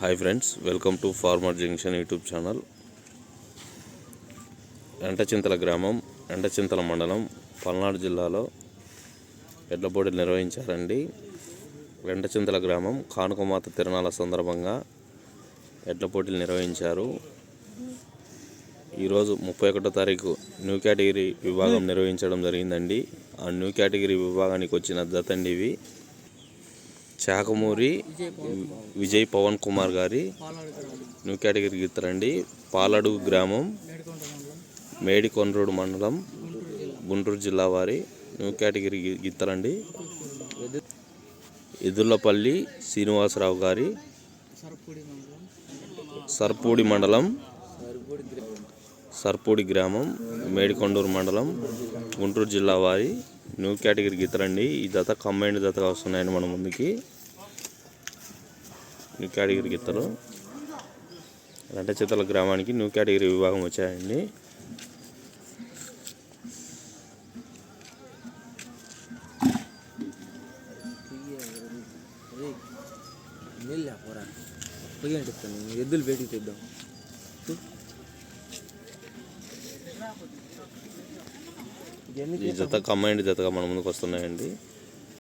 Hi friends welcome to farmer junction YouTube channel. Yentachintala గ్రామం ఎంటచింతల మండలం పల్నాడు జిల్లాలో ఎడ్ల పోటీలు నిర్వహించారండి. ఎంటచింతల గ్రామం కానుకమాత తిరణాల సందర్భంగా ఎడ్ల పోటీలు నిర్వహించారు. ఈరోజు ముప్పై ఒకటో తారీఖు న్యూ కేటగిరీ విభాగం నిర్వహించడం జరిగిందండి. ఆ న్యూ కేటగిరీ విభాగానికి వచ్చిన జతండి ఇవి. చాకమూరి విజయ్ పవన్ కుమార్ గారి న్యూ కేటగిరీ గీతరండి పాలడుగు గ్రామం మేడికొండ్రోడు మండలం గుంటూరు జిల్లా వారి న్యూ కేటగిరీ గీ- గీతరండి ఎదుర్లపల్లి శ్రీనివాసరావు గారి సర్పూడి మండలం సర్పూడి గ్రామం మేడికొండూరు మండలం గుంటూరు జిల్లా వారి న్యూ కేటగిరీ గీతరండి ఈ జత కంబైండ్ జతగా వస్తున్నాయండి మన ముందుకి. న్యూ కేటగిరీ గీతలు రెంటచితల గ్రామానికి న్యూ కేటగిరీ విభాగం వచ్చాయండి. ఎద్దులు బయటికి తెద్దాం ఈ జత కంబైండ్ జతగా మన ముందుకు వస్తున్నాయండి.